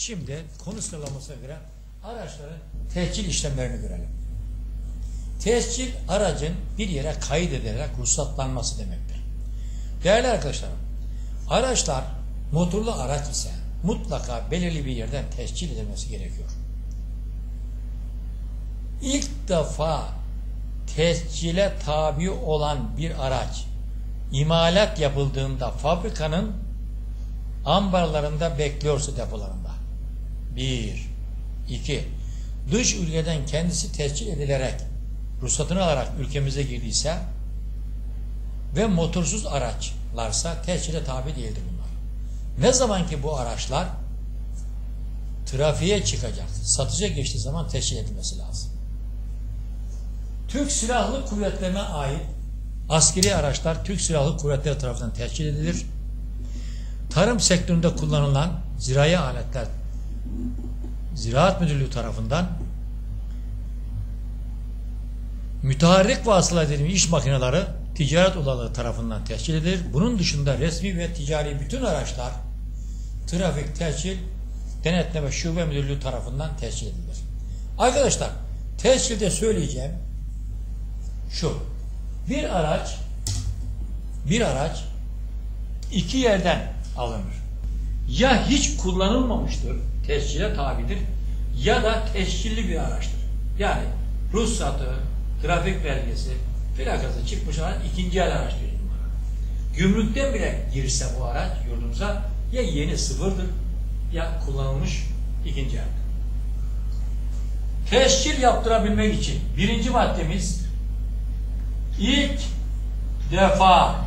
Şimdi konu sıralamasına göre araçların tescil işlemlerini görelim. Tescil aracın bir yere kaydedilerek ruhsatlanması demektir. Değerli arkadaşlarım, araçlar motorlu araç ise mutlaka belirli bir yerden tescil edilmesi gerekiyor. İlk defa tescile tabi olan bir araç imalat yapıldığında fabrikanın ambarlarında bekliyorsa depolarında. Bir, iki, dış ülkeden kendisi tescil edilerek ruhsatını alarak ülkemize girdiyse ve motorsuz araçlarsa tescile tabi değildir bunlar. Ne zaman ki bu araçlar trafiğe çıkacak, satışa geçtiği zaman tescil edilmesi lazım. Türk Silahlı Kuvvetlerine ait askeri araçlar Türk Silahlı Kuvvetleri tarafından tescil edilir. Tarım sektöründe kullanılan zirai aletler Ziraat Müdürlüğü tarafından müteharrik vasıtalar dediğimiz iş makineleri ticaret odaları tarafından tescil edilir. Bunun dışında resmi ve ticari bütün araçlar trafik tescil denetleme şube müdürlüğü tarafından tescil edilir. Arkadaşlar tescilde söyleyeceğim şu. Bir araç bir araç iki yerden alınır. Ya hiç kullanılmamıştır, tescile tabidir ya da tescilli bir araçtır. Yani ruhsatı, trafik belgesi, plakası çıkmış olan ikinci el araç bunlara. Gümrükten bile girse bu araç yurdumuza ya yeni sıfırdır ya kullanılmış ikinci el. Tescil yaptırabilmek için birinci maddemiz ilk defa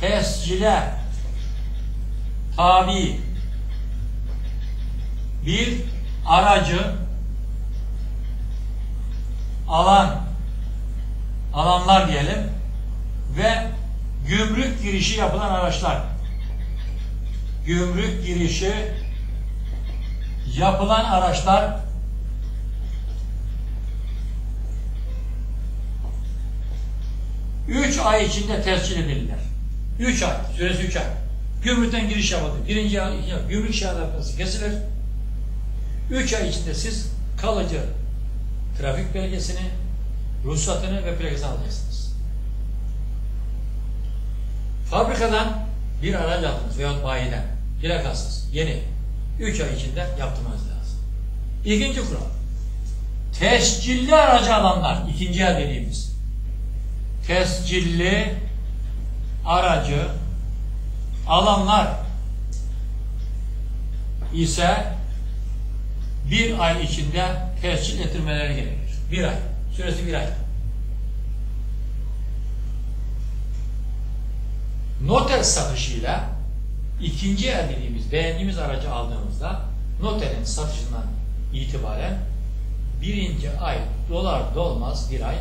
tescile tabi bir aracı alan alanlar diyelim ve gümrük girişi yapılan araçlar gümrük girişi yapılan araçlar üç ay içinde tescil edilirler. Üç ay, süresi üç ay. Gümrükten giriş yapıldı. Birinci ay, gümrük şahadası kesilir. Üç ay içinde siz kalıcı trafik belgesini, ruhsatını ve plakasını alacaksınız. Fabrikadan bir araç aldınız veyahut bayiden, plakasız, yeni. Üç ay içinde yaptırmanız lazım. İkinci kural. Tescilli aracı alanlar, ikinci el dediğimiz. Tescilli aracı alanlar ise bir ay içinde tescil ettirmeleri gerekir. Bir ay. Süresi bir ay. Noter satışıyla ikinci el dediğimiz beğendiğimiz aracı aldığımızda noterin satışından itibaren birinci ay dolar dolmaz bir ay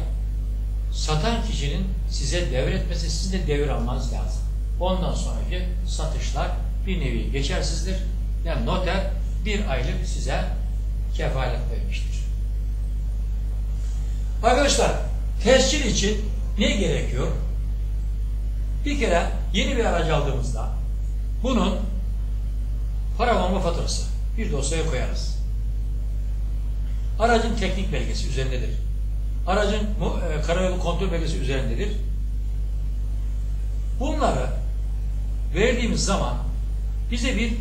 satan kişinin size devretmesi, sizin de devir lazım. Ondan sonraki satışlar bir nevi geçersizdir. Yani noter bir aylık size kefalet vermiştir. Arkadaşlar tescil için ne gerekiyor? Bir kere yeni bir aracı aldığımızda bunun paravanma faturası bir dosyaya koyarız. Aracın teknik belgesi üzerindedir. Aracın e, karayolu kontrol belgesi üzerindedir. Bunları verdiğimiz zaman bize bir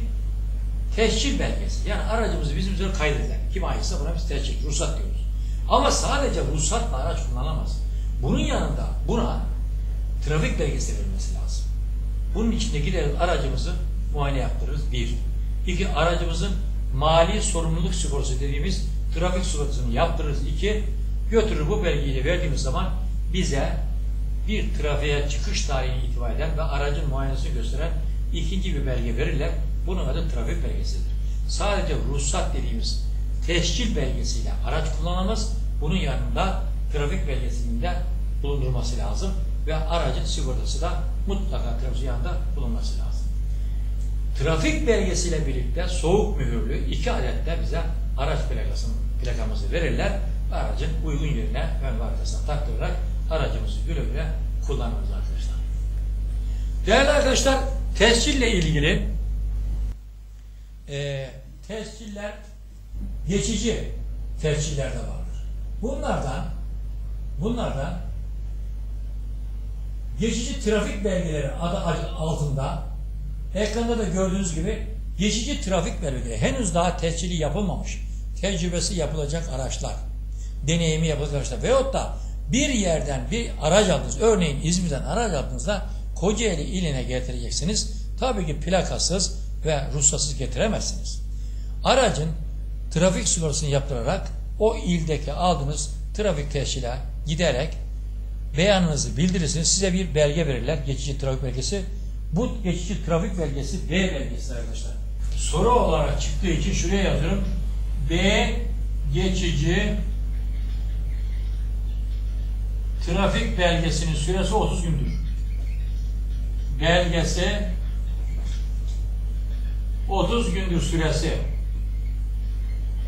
tescil belgesi. Yani aracımızı bizim üzerine kaydedilen. Kim aitse buna biz tescil, ruhsat diyoruz. Ama sadece ruhsatla araç kullanılamaz. Bunun yanında buna trafik belgesi verilmesi lazım. Bunun içinde gideriz aracımızı muayene yaptırırız. Bir. İki, aracımızın mali sorumluluk sigortası dediğimiz trafik sigortasını yaptırırız. İki, götürür bu belgeyi verdiğimiz zaman bize bir trafiğe çıkış tarihi itibaren ve aracın muayenesini gösteren ikinci bir belge verirler. Bunun adı trafik belgesidir. Sadece ruhsat dediğimiz tescil belgesiyle araç kullanamaz. Bunun yanında trafik belgesinin de bulundurması lazım ve aracın sigortası da mutlaka trafik yanında bulunması lazım. Trafik belgesiyle birlikte soğuk mühürlü iki adet de bize araç plakasını, plakamızı verirler ve aracın uygun yerine ön arkasına taktırarak aracımızı güle güle kullanırız arkadaşlar. Değerli arkadaşlar tescille ilgili e, tesciller geçici tesciller de vardır. Bunlardan bunlardan geçici trafik belgeleri adı altında ekranda da gördüğünüz gibi geçici trafik belgeleri henüz daha tescili yapılmamış tecrübesi yapılacak araçlar deneyimi yapılacak araçlar veyahut da bir yerden bir araç aldınız örneğin İzmir'den araç aldığınızda Kocaeli iline getireceksiniz. Tabii ki plakasız ve ruhsatsız getiremezsiniz. Aracın trafik sigortasını yaptırarak o ildeki aldığınız trafik tescile giderek beyanınızı bildirirsiniz. Size bir belge verirler. Geçici trafik belgesi. Bu geçici trafik belgesi B belgesi arkadaşlar. Soru olarak çıktığı için şuraya yazıyorum. B geçici trafik belgesinin süresi 30 gündür. Belgesi 30 gündür süresi.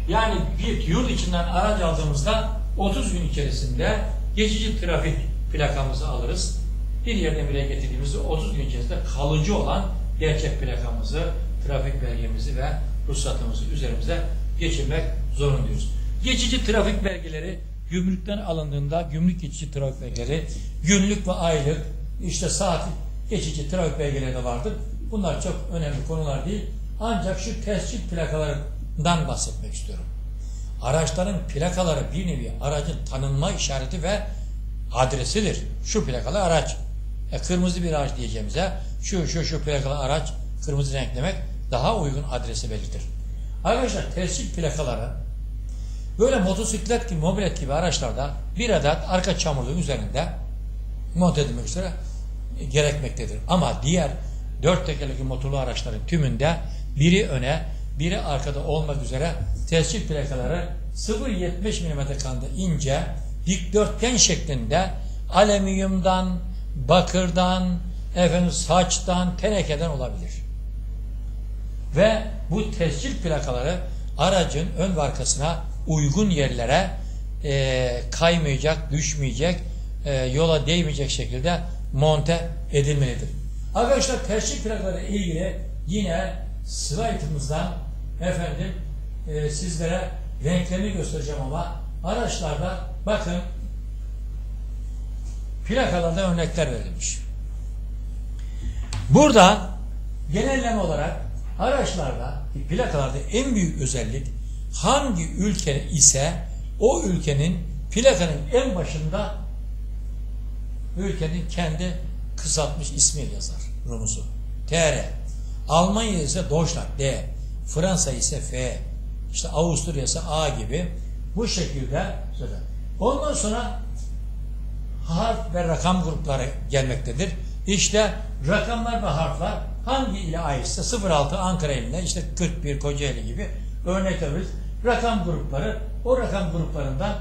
Yani bir yurt içinden araç aldığımızda 30 gün içerisinde geçici trafik plakamızı alırız. Bir yerden yere getirdiğimizde 30 gün içerisinde kalıcı olan gerçek plakamızı, trafik belgemizi ve ruhsatımızı üzerimize geçirmek zorundayız. Geçici trafik belgeleri gümrükten alındığında gümrük geçici trafik belgeleri günlük ve aylık işte saat geçici trafik belgeleri de vardır. Bunlar çok önemli konular değil. Ancak şu tescil plakalarından bahsetmek istiyorum. Araçların plakaları bir nevi aracın tanınma işareti ve adresidir. Şu plakalı araç. E, kırmızı bir araç diyeceğimize şu şu şu plakalı araç kırmızı renk demek daha uygun adresi belirtir. Arkadaşlar tescil plakaları böyle motosiklet gibi, mobilet gibi araçlarda bir adet arka çamurluğun üzerinde monte edilmek üzere gerekmektedir. Ama diğer dört tekerlekli motorlu araçların tümünde biri öne, biri arkada olmak üzere tescil plakaları 0.70 mm kalınlığı ince, dikdörtgen şeklinde alüminyumdan, bakırdan, efendim saçtan, tenekeden olabilir. Ve bu tescil plakaları aracın ön ve arkasına uygun yerlere e, kaymayacak, düşmeyecek, e, yola değmeyecek şekilde monte edilmelidir. Arkadaşlar tescil plakaları ilgili yine slaytımızdan efendim e, sizlere renklerini göstereceğim ama araçlarda bakın plakalarda örnekler verilmiş. Burada genelleme olarak araçlarda plakalarda en büyük özellik hangi ülke ise o ülkenin plakanın en başında ülkenin kendi kısaltmış ismi yazar Rumuz'u. TR. Almanya ise Deutschland D. Fransa ise F. İşte Avusturya ise A gibi bu şekilde söyler. Ondan sonra harf ve rakam grupları gelmektedir. İşte rakamlar ve harfler hangi ile aitse 06 Ankara iline işte 41 Kocaeli gibi örnek alırız. Rakam grupları o rakam gruplarından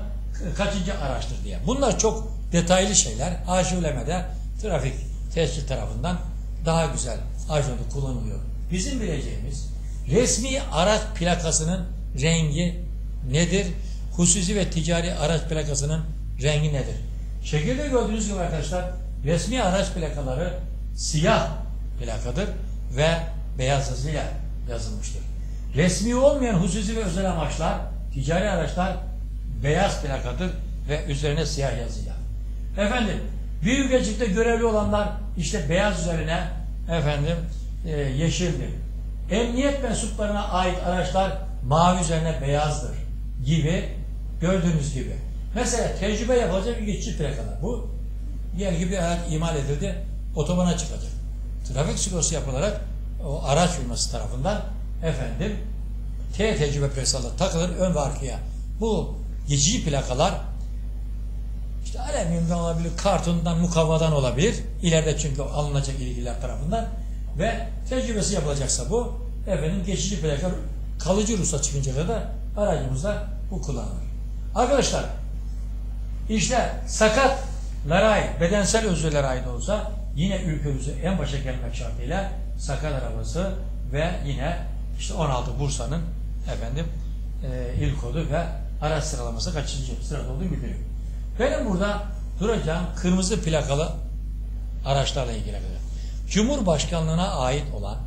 kaçıncı araçtır diye. Bunlar çok detaylı şeyler. AŞULEM'de trafik tescil tarafından daha güzel ajanı kullanılıyor. Bizim bileceğimiz resmi araç plakasının rengi nedir? Hususi ve ticari araç plakasının rengi nedir? Şekilde gördüğünüz gibi arkadaşlar resmi araç plakaları siyah plakadır ve beyaz yazıyla yazılmıştır. Resmi olmayan hususi ve özel amaçlar ticari araçlar beyaz plakadır ve üzerine siyah yazıyla. Efendim büyükecikte görevli olanlar işte beyaz üzerine efendim e, yeşildir. Emniyet mensuplarına ait araçlar mavi üzerine beyazdır gibi gördüğünüz gibi. Mesela tecrübe yapılacak bir geçici plakalar. Bu diğer gibi araç imal edildi, otobana çıkacak. Trafik sigortası yapılarak o araç firması tarafından efendim T tecrübe plakaları takılır ön ve arkaya. Bu geçici plakalar işte alüminyumdan olabilir, kartondan, mukavvadan olabilir. İleride çünkü alınacak ilgililer tarafından ve tecrübesi yapılacaksa bu efendim geçici plaka kalıcı ruhsat çıkınca kadar aracımızda bu kullanılır. Arkadaşlar işte sakatlara ait, bedensel özürlere ait olsa yine ülkemize en başa gelmek şartıyla sakat arabası ve yine işte 16 Bursa'nın efendim e, il kodu ve araç sıralaması kaçıncı sırada olduğunu bildiriyor. Benim burada duracağım kırmızı plakalı araçlarla ilgili. Cumhurbaşkanlığına ait olan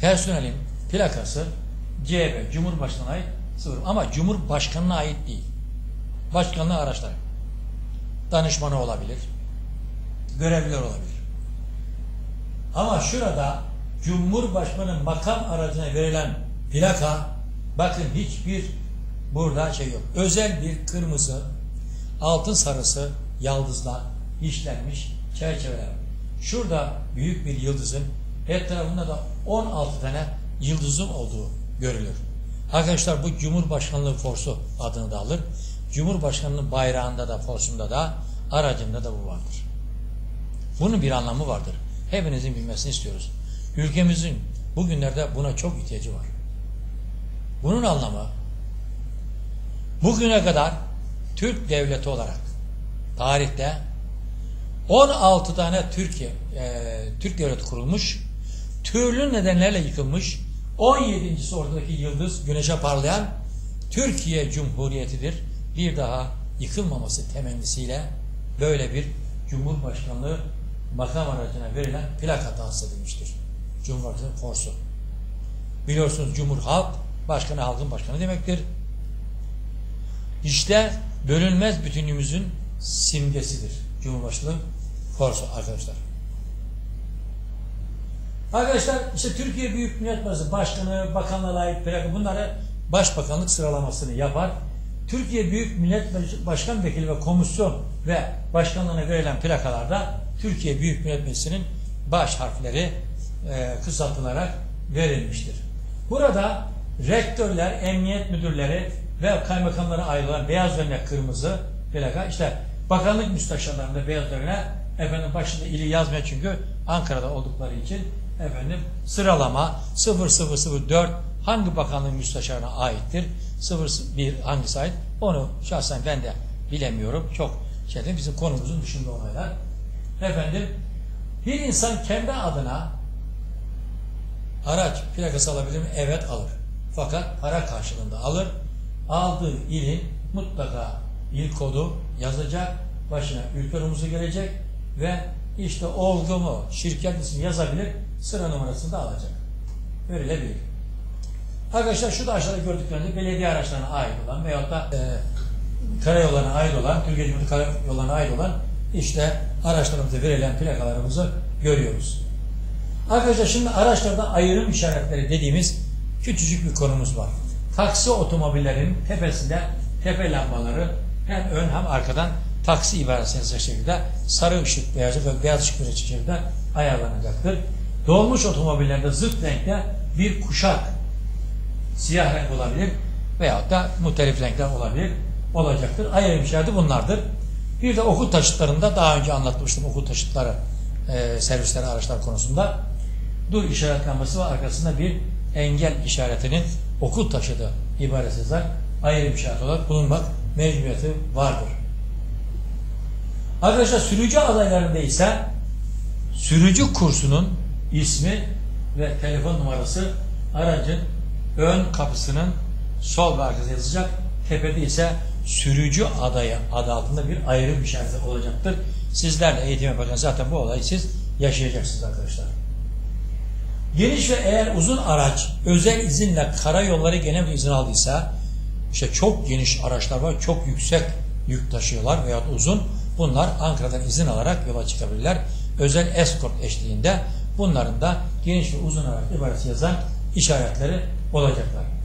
personelin plakası CHP Cumhurbaşkanı'na ait sıfır. Ama Cumhurbaşkanı'na ait değil. Başkanlığı araçları. Danışmanı olabilir. Görevliler olabilir. Ama şurada Cumhurbaşkanı makam aracına verilen plaka bakın hiçbir burada şey yok. Özel bir kırmızı altın sarısı yaldızla işlenmiş çerçeveler. Şurada büyük bir yıldızın etrafında da 16 tane yıldızın olduğu görülür. Arkadaşlar bu Cumhurbaşkanlığı forsu adını da alır. Cumhurbaşkanlığı bayrağında da forsunda da aracında da bu vardır. Bunun bir anlamı vardır. Hepinizin bilmesini istiyoruz. Ülkemizin bugünlerde buna çok ihtiyacı var. Bunun anlamı bugüne kadar Türk devleti olarak tarihte 16 tane Türkiye e, Türk devleti kurulmuş. Türlü nedenlerle yıkılmış. 17.si oradaki yıldız güneşe parlayan Türkiye Cumhuriyeti'dir. Bir daha yıkılmaması temennisiyle böyle bir Cumhurbaşkanlığı makam aracına verilen plaka tahsis edilmiştir. Cumhurbaşkanı forsu. Biliyorsunuz Cumhur halk, başkanı halkın başkanı demektir. İşte bölünmez bütünlüğümüzün simgesidir. Cumhurbaşkanı forsu arkadaşlar. Arkadaşlar işte Türkiye Büyük Millet Meclisi Başkanı, bakanlara ait plaka bunları başbakanlık sıralamasını yapar. Türkiye Büyük Millet Meclisi Başkan Vekili ve Komisyon ve başkanlığına verilen plakalarda Türkiye Büyük Millet Meclisi'nin baş harfleri e, kısaltılarak verilmiştir. Burada rektörler, emniyet müdürleri ve kaymakamlara ayrılan beyaz örnek kırmızı plaka işte bakanlık müsteşarlarında beyaz örnek efendim başında ili yazmıyor çünkü Ankara'da oldukları için efendim sıralama 0004 hangi bakanlığın müsteşarına aittir? 01 hangisi ait? Onu şahsen ben de bilemiyorum. Çok şeyde bizim konumuzun dışında olaylar. Efendim bir insan kendi adına araç plakası alabilir mi? Evet alır. Fakat para karşılığında alır. Aldığı ilin mutlaka il kodu yazacak. Başına ülke numusu gelecek ve işte olgu mu, şirket ismi yazabilir, sıra numarasını da alacak. Verilebilir. Arkadaşlar şu da aşağıda gördükleriniz belediye araçlarına ait olan veyahut da e, karayollarına ait olan, Türkiye Cumhuriyeti karayollarına ait olan işte araçlarımıza verilen plakalarımızı görüyoruz. Arkadaşlar şimdi araçlarda ayrım işaretleri dediğimiz küçücük bir konumuz var. Taksi otomobillerin tepesinde tepe lambaları hem ön hem arkadan taksi ibaresi yazacak şekilde sarı ışık beyaz ve beyaz ışık verecek şekilde ayarlanacaktır. Dolmuş otomobillerde zıt renkte bir kuşak siyah renk olabilir veyahut da muhtelif renkler olabilir olacaktır. Ayrım işareti bunlardır. Bir de okul taşıtlarında daha önce anlatmıştım okul taşıtları e, servisleri araçlar konusunda. Dur işaretlenmesi ve arkasında bir engel işaretinin okul taşıdı ibaresi yazar ayrım işareti olarak bulunmak mecburiyeti vardır. Arkadaşlar sürücü adaylarında ise sürücü kursunun ismi ve telefon numarası aracın ön kapısının sol ve yazacak. Tepede ise sürücü adayı adı altında bir ayrım işareti olacaktır. Sizler de eğitim yaparken zaten bu olayı siz yaşayacaksınız arkadaşlar. Geniş ve eğer uzun araç özel izinle karayolları genel izin aldıysa işte çok geniş araçlar var, çok yüksek yük taşıyorlar veya uzun. Bunlar Ankara'dan izin alarak yola çıkabilirler. Özel eskort eşliğinde bunların da geniş ve uzun araç ibaresi yazan işaretleri olacaklar.